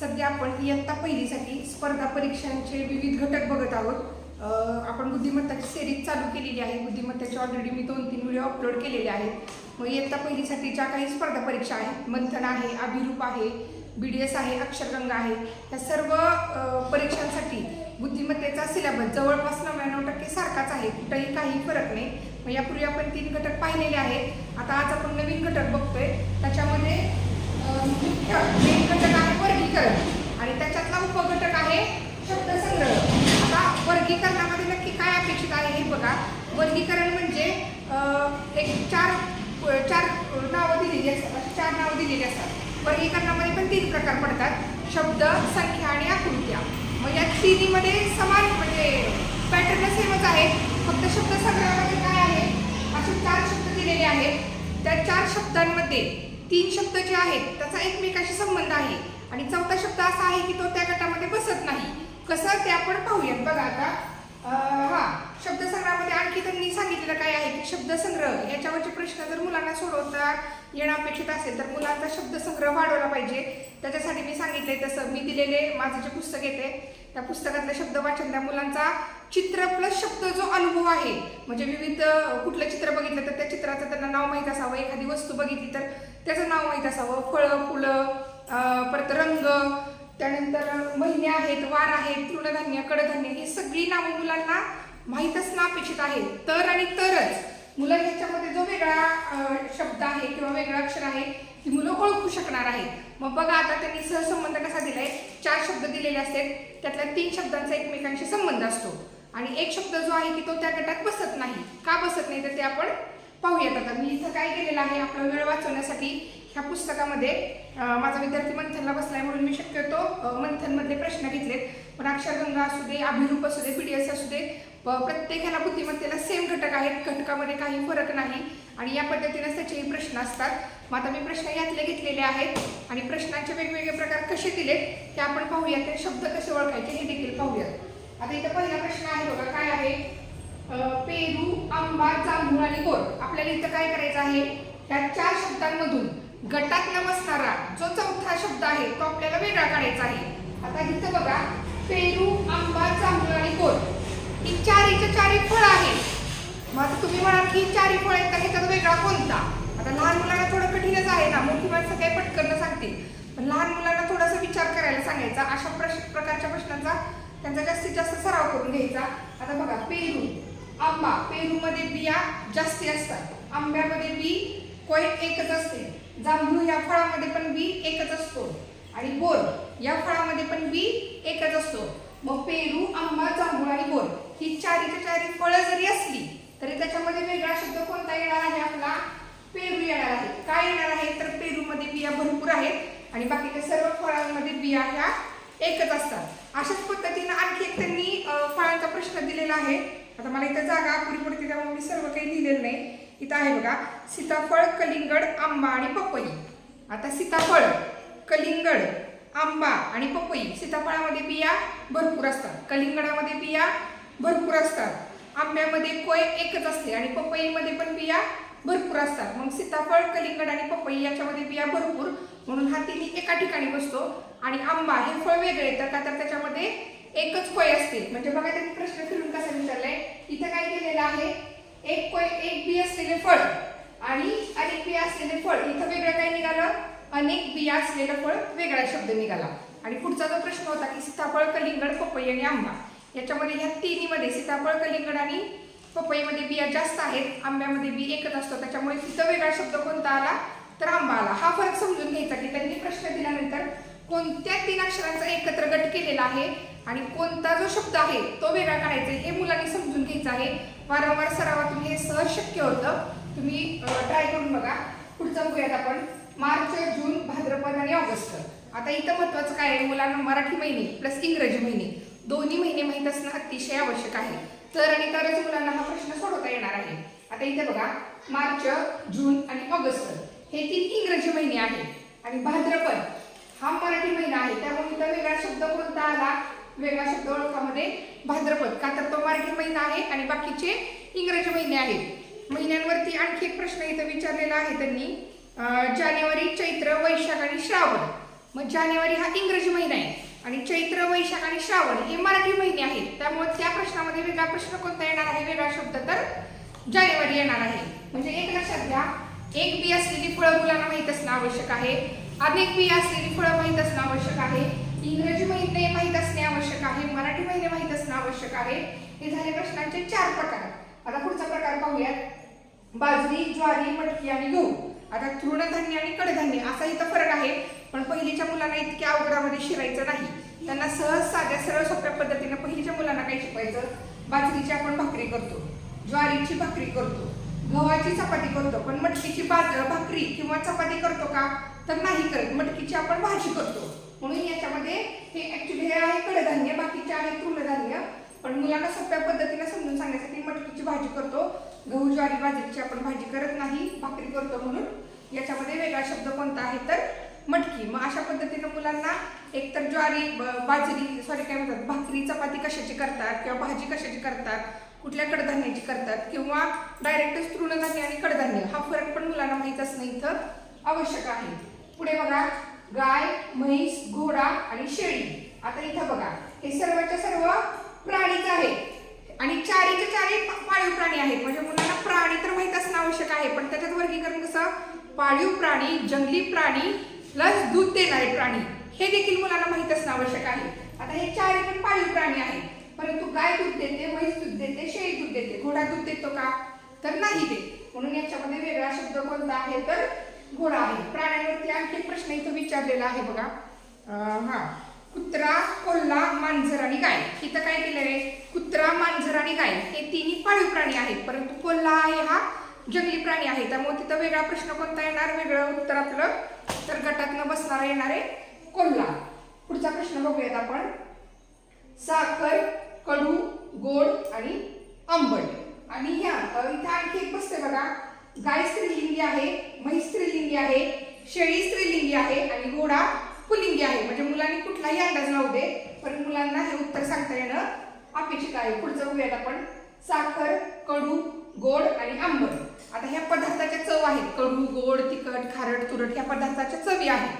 सध्या आपण इयत्ता पहिलीसाठी स्पर्धा परीक्षांचे विविध घटक बघत आहोत. आपण बुद्धिमत्ताची सिरीज चालू केलेली आहे. बुद्धिमत्ताचे ऑलरेडी मी दोन तीन व्हिडिओ अपलोड केलेले आहेत. मग इयत्ता पहिलीसाठी ज्या काही स्पर्धा परीक्षा आहेत मंथन आहे अभिरूप आहे बी डी एस आहे अक्षरगंगा आहे या सर्व परीक्षांसाठी बुद्धिमत्तेचा सिलेबस जवळपास नव्याण्णव टक्के सारखाच आहे. कुठंही काही फरक नाही. मग यापूर्वी आपण तीन घटक पाहिलेले आहेत. आता आज आपण नवीन घटक बघतोय त्याच्यामध्ये अं, मुख्य मेन घटक आहे वर्गीकरण आणि त्याच्यातला उपघटक आहे शब्दसंग्रह आता वर्गीकरणामध्ये नक्की काय अपेक्षित आहे हे बघा वर्गीकरण म्हणजे एक चार चार नावं दिलेली असतात. चार नावं दिलेली असतात. वर्गीकरणामध्ये पण तीन प्रकार पडतात. शब्द संख्या आणि आकृत्या. मग या तिन्हीमध्ये समान म्हणजे पॅटर्न सेमच आहे. फक्त शब्द संग्रहामध्ये काय आहे? असे चार शब्द दिलेले आहेत. त्या चार शब्दांमध्ये तीन शब्द जे आहेत त्याचा एकमेकाशी संबंध आहे. आणि चौथा शब्द असा आहे की तो त्या गटामध्ये बसत नाही. कसं ते आपण पाहूयात. बघा आता हा शब्दसंग्रहामध्ये आणखी त्यांनी सांगितलेलं काय आहे की शब्दसंग्रह याच्यावरचे प्रश्न जर मुलांना सोडवता येणं अपेक्षित असेल तर मुलांचा शब्दसंग्रह वाढवला पाहिजे. त्याच्यासाठी मी सांगितले तसं. मी दिलेले माझं जे पुस्तक येते त्या पुस्तकातलं शब्द वाचन त्या मुलांचा चित्र प्लस शब्द जो अनुभव आहे म्हणजे विविध कुठलं चित्र बघितलं तर त्या चित्राचं त्यांना नाव माहीत असावं एखादी वस्तू बघितली तर त्याचं नाव माहीत असावं. फळं फुलं परत रंग त्यानंतर महिने आहेत वार आहेत तृणधान्य कडधान्य ही सगळी नावं मुलांना माहीत असणं अपेक्षित आहे तर आणि तरच. मुलं ह्याच्यामध्ये जो वेगळा शब्द आहे किंवा वेगळा अक्षर आहे ती मुलं ओळखू शकणार आहेत. मग बघा आता त्यांनी सहसंबंध कसा दिलाय? चार शब्द दिलेले असतात. त्यातल्या तीन शब्दांचा एकमेकांशी संबंध असतो. आणि एक शब्द जो आहे की तो त्या गटात बसत नाही. का बसत नाही? तर ते आपण पाहूयात आता. मी इथं काय केलेलं आहे? आपला वेळ वाचवण्यासाठी ह्या पुस्तकामध्ये माझा विद्यार्थी मंथनला बसलाय म्हणून मी शक्यतो मंथनमधले प्रश्न घेतलेत. पण अक्षरगंगा असू दे अभिरूप असू दे पीडीएस असू दे प्रत्येकाला बुद्धिमत्तेला सेम घटक आहेत. घटकामध्ये काही फरक नाही. आणि या पद्धतीनं त्याचेही प्रश्न असतात. मग आता मी प्रश्न यातले घेतलेले आहेत. आणि प्रश्नांचे वेगवेगळे प्रकार कसे दिलेत ते आपण पाहूयात. ते शब्द कसे ओळखायचे हे देखील पाहूयात. आता इथं पहिला प्रश्न आहे बघा काय आहे? पेरू आंबा जांभूळ आणि गोड. आपल्याला इथं काय करायचं आहे? त्या चार शब्दांमधून गटात नमस्कारा. बसणारा जो चौथा शब्द आहे तो आपल्याला वेगळा काढायचा आहे. आता इथं बघा पेरू आंबा जांभूळ आणि गोल ही चारीच्या चारी फळं आहेत. मग आता तुम्ही म्हणाल की चारी फळ आहेत तर ह्याच्यात वेगळा कोणता? आता लहान मुलांना थोडं कठीणच आहे ना मोठी माणसं काही पटकन सांगतील पण लहान मुलांना थोडासा विचार करायला सांगायचा. अशा प्रश्न प्रकारच्या प्रश्नांचा त्यांचा जास्तीत जास्त सराव करून घ्यायचा. आता बघा पेरू आंबा. पेरूमध्ये बिया जास्ती असतात. आंब्यामध्ये बी कोय एकच असते. जांभूळ या फळामध्ये पण बी एकच असतो. आणि बोर या फळामध्ये पण बी एकच असतो. मग पेरू आंबा जांभूळ आणि बोर ही चारीच्या चारी फळं जरी असली तरी त्याच्यामध्ये वेगळा शब्द कोणता येणार आहे आपला? पेरू येणार आहे. काय येणार आहे? तर पेरूमध्ये बिया भरपूर आहेत. आणि बाकीच्या सर्व फळांमध्ये बिया ह्या एकच असतात. अशाच पद्धतीनं आणखी एक त्यांनी फळांचा प्रश्न दिलेला आहे. आता मला इथं जागा पुरी पडते त्यामुळे मी सर्व काही लिहिलेलं नाही. इथं आहे बघा सीताफळ कलिंगड आंबा आणि पपई. आता सीताफळ कलिंगड आंबा आणि पपई सीताफळामध्ये बिया भरपूर असतात. कलिंगडामध्ये बिया भरपूर असतात. आंब्यामध्ये कोय एकच असते आणि पपईमध्ये पण बिया भरपूर असतात. मग सीताफळ कलिंगड आणि पपई याच्यामध्ये बिया भरपूर. म्हणून हा तिन्ही एका ठिकाणी बसतो. आणि आंबा हे फळ वेगळे येतं का तर त्याच्यामध्ये एकच कोय असते. म्हणजे बघा त्यांनी प्रश्न फिरून कसा विचारलाय? इथं काय केलेलं आहे? एक कोय एक बी असलेले फळ आणि अनेक बिया असलेले फळ. इथं वेगळं काय निघालं? अनेक बिया असलेलं फळ वेगळा शब्द निघाला. आणि पुढचा जो प्रश्न होता की सीताफळ कलिंगड पपई आणि आंबा. याच्यामध्ये ह्या तिन्हीमध्ये सीताफळ कलिंगड आणि पपईमध्ये बिया जास्त आहेत. आंब्यामध्ये बी एकच असतो. त्याच्यामुळे तिथं वेगळा शब्द कोणता आला? तर आंबा आला. हा फरक समजून घ्यायचा की त्यांनी प्रश्न दिल्यानंतर कोणत्या तीन अक्षरांचा एकत्र गट केलेला आहे? आणि कोणता जो शब्द आहे तो वेगळा काढायचा आहे हे मुलांनी समजून घ्यायचं आहे. वारंवार सरावातून हे सहज शक्य होतं. तुम्ही ट्राय करून बघा. पुढचं बघूयात आपण. मार्च जून भाद्रपद आणि ऑगस्ट. आता इथं महत्वाचं काय आहे? मुलांना मराठी महिने प्लस इंग्रजी महिने. दोन्ही महिने माहीत असणं अतिशय आवश्यक आहे. तर आणि तरच मुलांना हा प्रश्न सोडवता येणार आहे. आता इथे बघा. मार्च जून आणि ऑगस्ट हे तीन इंग्रजी महिने आहेत. आणि भाद्रपद हा मराठी महिना आहे. त्यामुळे इथं वेगळा शब्द कोणता आला? वेगळा शब्द ओळखामध्ये भाद्रपद का तर तो मराठी महिना आहे आणि बाकीचे इंग्रजी महिने आहेत. महिन्यांवरती आणखी एक प्रश्न इथं विचारलेला आहे त्यांनी. जानेवारी चैत्र वैशाख आणि श्रावण. मग जानेवारी हा इंग्रजी महिना आहे आणि चैत्र वैशाख आणि श्रावण हे मराठी महिने आहेत. त्यामुळे त्या प्रश्नामध्ये वेगळा प्रश्न कोणता येणार आहे? वेगळा शब्द तर जानेवारी येणार आहे. म्हणजे एक लक्षात घ्या. एक बी असलेली फळं मुलांना माहीत असणं आवश्यक आहे. अनेक बी असलेली फळं माहीत असणं आवश्यक आहे. इंग्रजी महिने माहीत असणे आवश्यक आहे मराठी महिने माहीत असणं आवश्यक आहे. हे झाले प्रश्नांचे चार प्रकार. आता पुढचा प्रकार पाहूयात. बाजरी ज्वारी मटकी आणि गहू. आता तृणधान्य आणि कडधान्य असा इथं फरक आहे पण पहिलीच्या मुलांना इतक्या अवघडामध्ये शिरायचं नाही. त्यांना सहज साध्या सरळ सोप्या पद्धतीनं पहिलीच्या मुलांना काय शिकवायचं? बाजरीची आपण भाकरी करतो ज्वारीची भाकरी करतो गव्हाची चपाती करतो पण मटकीची बाज भाकरी किंवा चपाती करतो का? तर नाही करत. मटकीची आपण भाजी करतो. म्हणून याच्यामध्ये हे ऍक्च्युली हे आहे कडधान्य बाकीचे आहे तृणधान्य. पण मुलांना सोप्या पद्धतीने समजून सांगण्यासाठी मटकीची भाजी करतो. गहू ज्वारी बाजरीची आपण भाजी करत नाही भाकरी करतो म्हणून. याच्यामध्ये वेगळा शब्द कोणता आहे तर मटकी. मग अशा पद्धतीनं मुलांना एकतर ज्वारी ब- बाजरी सॉरी काय म्हणतात भाकरी चपाती कशाची करतात किंवा भाजी कशाची करतात कुठल्या कडधान्याची करतात किंवा डायरेक्टच तृणधान्य आणि कडधान्य हा फरक पण मुलांना माहीत असणं इथं आवश्यक आहे. पुढे बघा. गाय म्हैस घोडा आणि शेळी. आता इथं बघा हे सर्वच्या सर्व प्राणीच आहेत. आणि चारीचे चारी पाळीव प्राणी आहेत. म्हणजे मुलांना प्राणी तर माहीत असणं आवश्यक आहे पण त्याच्यात वर्गीकरण कसं? पाळीव प्राणी जंगली प्राणी प्लस दूध देणारे प्राणी. हे देखील मुलांना माहीत असणं आवश्यक आहे. आता हे चारी पण पाळीव प्राणी आहेत. परंतु गाय दूध देते म्हैस दूध देते शेळी दूध देते. घोडा दूध देतो का? तर नाही देत. म्हणून याच्यामध्ये वेगळा शब्द कोणता आहे? तर घोडा आहे. प्राण्यांवरती आणखी एक प्रश्न इथं विचारलेला आहे बघा. हा. कुत्रा कोल्हा मांजर आणि गाय. इथं काय केलं आहे कुत्रा मांजर आणि गाय हे तिन्ही पाळीव प्राणी आहेत. परंतु कोल्हा आहे हा जंगली प्राणी आहे. त्यामुळे तिथं वेगळा प्रश्न कोणता येणार? वेगळं उत्तर आपलं तर गटातनं बसणारा येणार आहे कोल्हा. पुढचा प्रश्न बघूयात आपण. साखर कडू गोड आणि आंबट. आणि ह्या इथं आणखी एक बसते बघा. गाय स्त्रीलिंगी आहे म्हैस स्त्रीलिंगी आहे शेळी स्त्रीलिंगी आहे आणि घोडा पुलिंगी आहे. म्हणजे मुलांनी कुठलाही अंदाज लावू दे पण मुलांना हे उत्तर सांगता येणं अपेक्षित आहे. पुढचं बघूयात आपण. साखर कडू गोड आणि आंबट. आता ह्या पदार्थाच्या चव आहेत. कडू गोड तिखट खारट तुरट ह्या पदार्थाच्या चवी आहेत.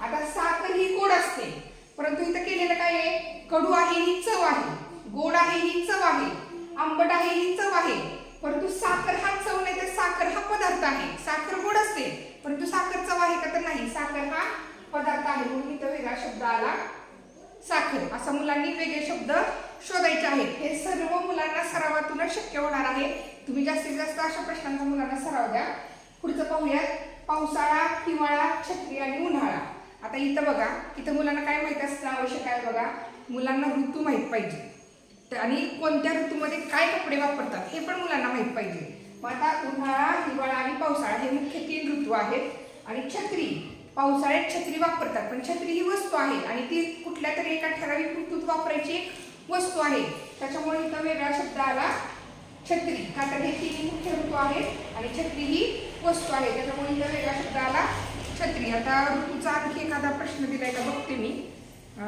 आता साखर ही गोड असते. परंतु इथं केलेलं काय आहे? कडू आहे ही चव आहे. गोड आहे ही चव आहे. आंबट आहे ही चव आहे. परंतु साखर हा चव नाही तर साखर हा पदार्थ आहे. साखर गोड असते परंतु साखर चव आहे का तर नाही. साखर हा पदार्थ आहे. म्हणून इथं वेगळा शब्द आला साखर. असा मुलांनी वेगळे शब्द शोधायचे आहेत. हे सर्व मुलांना सरावातूनच शक्य होणार आहे. तुम्ही जास्तीत जास्त अशा प्रश्नांचा मुलांना सराव द्या. पुढचं पाहूयात. पावसाळा हिवाळा छत्री आणि उन्हाळा. आता इथं बघा इथं मुलांना काय माहीत असणं आवश्यक आहे बघा. मुलांना ऋतू माहीत पाहिजे. आणि कोणत्या ऋतूमध्ये काय कपडे वापरतात हे पण मुलांना माहीत पाहिजे. मग आता उन्हाळा हिवाळा आणि पावसाळा हे मुख्य तीन ऋतू आहेत. आणि छत्री पावसाळ्यात छत्री वापरतात. पण छत्री ही वस्तू आहे आणि ती कुठल्या तरी एका ठराविक ऋतूत वापरायची एक वस्तू आहे. त्याच्यामुळे इथं वेगळा शब्द आला छत्री का तर हे तीन मुख्य ऋतू आहेत आणि छत्री ही वस्तू आहे. त्याच्यामुळे इथं वेगळा शब्द आला छत्री. आता ऋतूचा आणखी एखादा प्रश्न दिलाय का? बघते मी.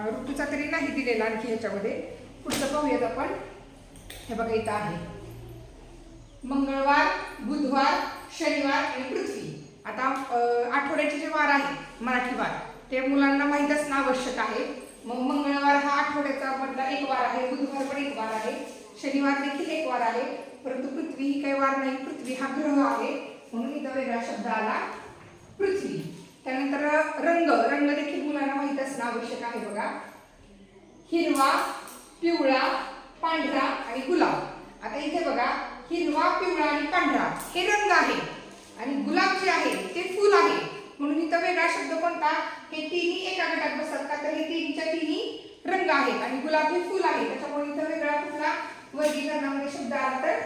ऋतूचा तरी नाही दिलेला आणखी ह्याच्यामध्ये. पुढचं पाहूयात आपण. हे बघा इथं आहे. मंगळवार बुधवार शनिवार आणि पृथ्वी. आता आठवड्याचे जे वार आहेत मराठी वार ते मुलांना माहीत असणं आवश्यक आहे. मग मंगळवार हा आठवड्याचा मधला एक वार आहे बुधवार पण एक वार आहे शनिवार देखील एक वार आहे परंतु पृथ्वी ही काही वार नाही पृथ्वी हा ग्रह आहे. म्हणून इथं वेगळा शब्द आला पृथ्वी. त्यानंतर रंग रंग देखील मुलांना माहीत असणं आवश्यक आहे बघा. हिरवा पिवळा पांढरा आणि गुलाब. आता इथे बघा हिरवा पिवळा आणि पांढरा हे रंग आहे. आणि गुलाब जे आहे ते फुल आहे. म्हणून इथं वेगळा शब्द कोणता? हे तिन्ही एका गटात बसतात का तर हे तिन्हीच्या तिन्ही रंग आहेत आणि गुलाब हे फुल आहे. त्याच्यामुळे इथं वेगळा कुठला वर्गीकरणामध्ये शब्द आला तर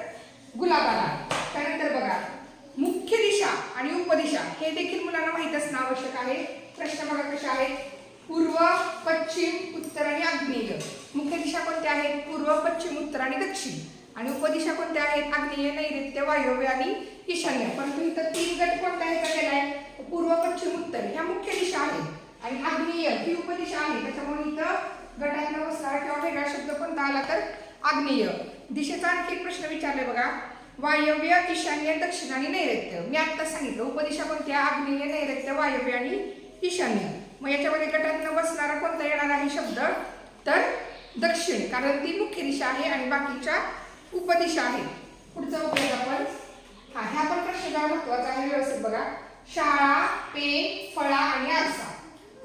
गुलाब आला. त्यानंतर बघा मुख्य दिशा आणि उपदिशा हे देखील मुलांना माहीत असणं आवश्यक आहे. प्रश्न बघा कसे आहेत? पूर्व पश्चिम उत्तर आणि आग्नेय मुख्य दिशा कोणत्या आहेत? पूर्व पश्चिम उत्तर आणि दक्षिण. आणि उपदिशा कोणत्या आहेत? आग्नेय नैऋत्य वायव्य आणि ईशान्य. परंतु इथं तीन गट कोणत्या ह्याचा आहे पूर्व पश्चिम उत्तर. ह्या मुख्य दिशा आहेत. आणि आग्नेय ही उपदिशा आहे. त्याच्यामुळे इथं गटातनं बसणारा किंवा वेगळा शब्द कोणता आला तर आग्नेय दिशेचा आणखी एक प्रश्न विचारलाय बघा. वायव्य ईशान्य दक्षिण आणि नैऋत्य. मी आत्ता सांगितलं उपदिशा कोणत्या आग्नेय नैऋत्य वायव्य आणि ईशान्य. मग याच्यामध्ये गटातनं बसणारा कोणता येणार आहे शब्द? तर दक्षिण कारण ती मुख्य दिशा आहे आणि बाकीच्या उपदिशा आहे पुढचा उपयोग आपण हा ह्या पण प्रश्न जरा महत्त्वाचा आहे व्यवस्थित बघा. शाळा पेन फळा आणि आरसा.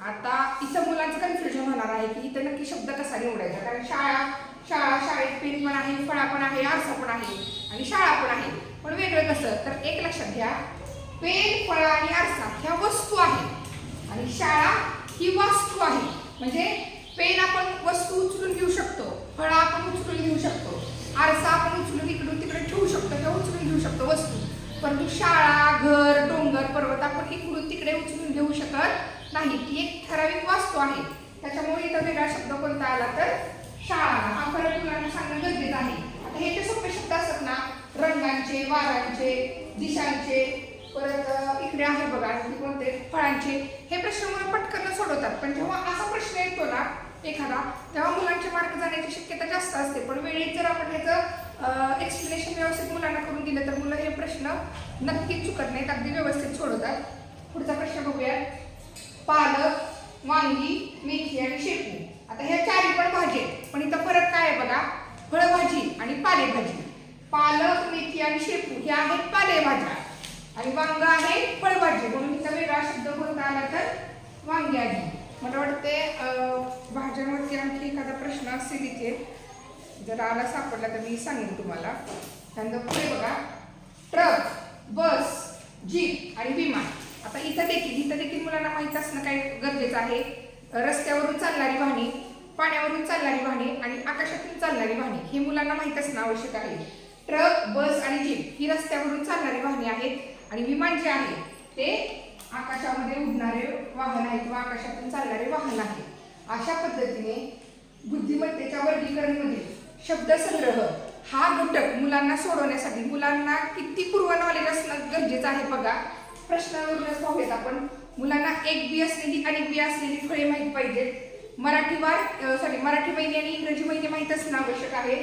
आता इथं मुलांचं कन्फ्युजन होणार आहे की इथं नक्की शब्द कसा निवडायचा? कारण शाळा शाळा शाळेत पेन पण आहे फळा पण आहे आरसा पण आहे आणि शाळा पण आहे. पण वेगळं कसं? तर एक लक्षात घ्या. पेन फळा आणि आरसा ह्या वस्तू आहेत. आणि शाळा ही वास्तू आहे. म्हणजे पेन आपण वस्तू उचलून घेऊ शकतो फळा आपण उचलून घेऊ शकतो आरसा आपण उचलून इकडून तिकडे ठेवू शकतो किंवा उचलून घेऊ शकतो वस्तू. परंतु शाळा घर डोंगर पर्वत आपण इकडून तिकडे उचलून घेऊ शकत नाही. ती एक ठराविक वास्तू आहे. त्याच्यामुळे इथं वेगळा शब्द कोणता आला तर शाळा. हा फरक मुलांना सांगणं गरजेचं आहे. आता हे जे सोपे शब्द असतात ना. रंगांचे वारांचे दिशांचे परत इकडे आहे बघा कोणते? फळांचे. हे प्रश्न मुलं पटकन सोडवतात. पण जेव्हा असा प्रश्न येतो ना एखादा. तेव्हा मुलांचे मार्क जाण्याची शक्यता जास्त असते. पण वेळेत जर आपण ह्याचं एक्सप्लेनेशन व्यवस्थित मुलांना करून दिलं तर मुलं हे प्रश्न नक्कीच चुकत नाहीत. अगदी व्यवस्थित सोडवतात. पुढचा प्रश्न बघूया. पालक वांगी मेथी आणि शेपू. आता ह्या चारी पण भाजी आहेत. पण इथं फरक काय आहे बघा? फळभाजी आणि पालेभाजी. पालक मेथी आणि शेपू ह्या आहेत पालेभाज्या. आणि वांग आहे फळभाजी. म्हणून इथं वेगळा शब्द कोणता आला तर वांगी आली मला वाटते भाज्यांवरती आणखी एखादा प्रश्न असेल इथे जर आला सापडला तर मी सांगेन तुम्हाला. त्यानंतर पुढे बघा. ट्रक बस जीप आणि विमान. आता इथं देखील इथं देखील मुलांना माहीत असणं काय गरजेचं आहे. रस्त्यावरून चालणारी वाहने पाण्यावरून चालणारी वाहने आणि आकाशातून चालणारी वाहने हे मुलांना माहीत असणं आवश्यक आहे. ट्रक बस आणि जीप ही रस्त्यावरून चालणारी वाहने आहेत आणि विमान जे आहे ते आकाशामध्ये उडणारे वाहन आहे किंवा आकाशातून चालणारे वाहन आहे. अशा पद्धतीने बुद्धिमत्तेच्या वर्गीकरणमध्ये शब्दसंग्रह हा घटक मुलांना सोडवण्यासाठी मुलांना किती पूर्व नॉलेज असणं गरजेचं आहे बघा. प्रश्नावरूनच पाहूयात आपण. मुलांना एक बी असलेली अनेक बी असलेली फळे माहीत पाहिजेत. मराठीवार सॉरी मराठी महिने आणि इंग्रजी महिने माहीत असणं आवश्यक आहे.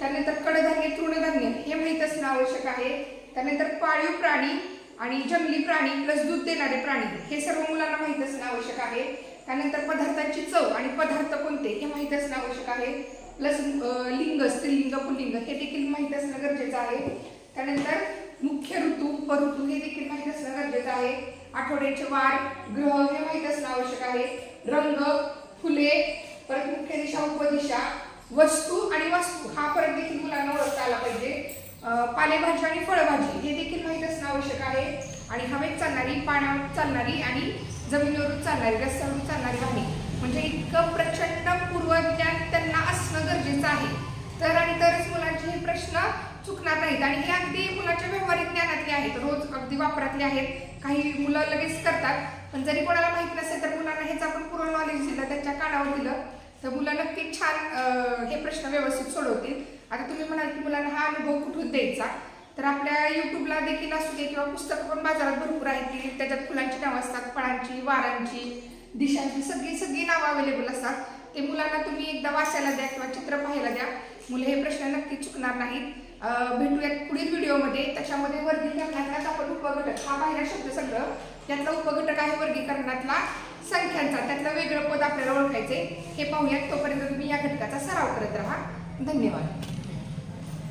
त्यानंतर कडधान्य तृणधान्य हे माहीत असणं आवश्यक आहे. त्यानंतर पाळीव प्राणी आणि जंगली प्राणी प्लस दूध देणारे प्राणी हे सर्व मुलांना माहीत असणं आवश्यक आहे. त्यानंतर पदार्थांची चव आणि पदार्थ कोणते हे माहीत असणं आवश्यक आहे. प्लस लिंग स्त्रीलिंग पुल्लिंग हे देखील माहीत असणं गरजेचं आहे. त्यानंतर मुख्य ऋतू उपऋतू हे देखील माहीत असणं गरजेचं आहे. आठवड्याचे वार ग्रह हे माहीत असणं आवश्यक आहे. रंग फुले परत मुख्य दिशा उपदिशा वस्तू आणि वास्तू हा फरक देखील मुलांना ओळखता आला पाहिजे. पालेभाजी आणि फळभाजी हे देखील माहीत असणं आवश्यक आहे. आणि हवेत चालणारी पाण्यावर चालणारी आणि जमिनीवरून चालणारी रस्त्यावरून चालणारी वाहने. म्हणजे इतकं प्रचंड पूर्वज्ञान त्यांना असणं गरजेचं आहे. तर आणि तरच मुलांचे हे प्रश्न चुकणार नाहीत. आणि हे अगदी मुलाच्या व्यावहारिक ज्ञानातले आहेत. रोज अगदी वापरातले आहेत. काही मुलं लगेच करतात. पण जरी कोणाला माहीत नसेल तर मुलांना हेच आपण पूर्ण नॉलेज दिलं त्यांच्या कानावर दिलं तर मुलं नक्कीच छान हे प्रश्न व्यवस्थित सोडवतील. आता तुम्ही म्हणाल की मुलांना हा अनुभव कुठून द्यायचा? तर आपल्या युट्यूबला देखील असू दे किंवा पुस्तकं पण बाजारात भरपूर आहेत की त्याच्यात फुलांची नावं असतात फळांची वारांची दिशांची सगळी सगळी नावं अवेलेबल असतात. ते मुलांना तुम्ही एकदा वाचायला द्या किंवा चित्र पाहायला द्या. मुलं हे प्रश्न नक्की चुकणार नाहीत. भेटूयात पुढील व्हिडिओमध्ये. त्याच्यामध्ये वर्गीकरणातलाच आपण उपघटक हा बाहेर शब्द सगळं. त्यातला उपघटक आहे वर्गीकरणातला संख्यांचा. त्यातलं वेगळं पद आपल्याला ओळखायचे हे पाहूयात. तोपर्यंत तुम्ही या घटकाचा सराव करत राहा. धन्यवाद.